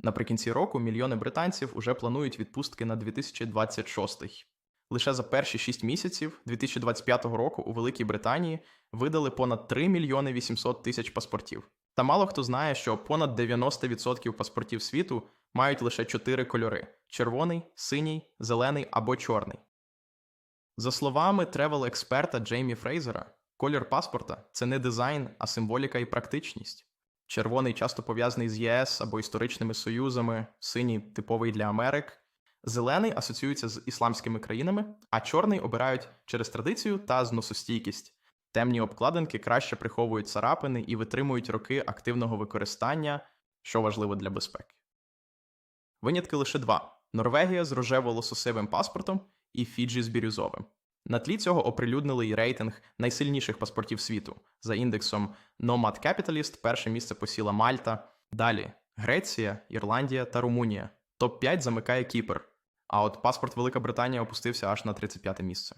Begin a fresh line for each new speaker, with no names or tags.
Наприкінці року мільйони британців уже планують відпустки на 2026. Лише за перші 6 місяців 2025 року у Великій Британії видали понад 3 мільйони 800 тисяч паспортів. Та мало хто знає, що понад 90% паспортів світу мають лише 4 кольори: червоний, синій, зелений або чорний. За словами тревел-експерта Джеймі Фрейзера, колір паспорта це не дизайн, а символіка і практичність. Червоний часто пов'язаний з ЄС або історичними союзами, синій типовий для Америк. Зелений асоціюється з ісламськими країнами, а чорний обирають через традицію та зносостійкість. Темні обкладинки краще приховують царапини і витримують роки активного використання, що важливо для безпеки. Винятки лише два: Норвегія з рожево-лососевим паспортом і Фіджі з бірюзовим. На тлі цього оприлюднили й рейтинг найсильніших паспортів світу. За індексом Nomad Capitalist перше місце посіла Мальта. Далі Греція, Ірландія та Румунія. Топ-5 замикає Кіпр. А от паспорт Велика Британія опустився аж на 35 місце.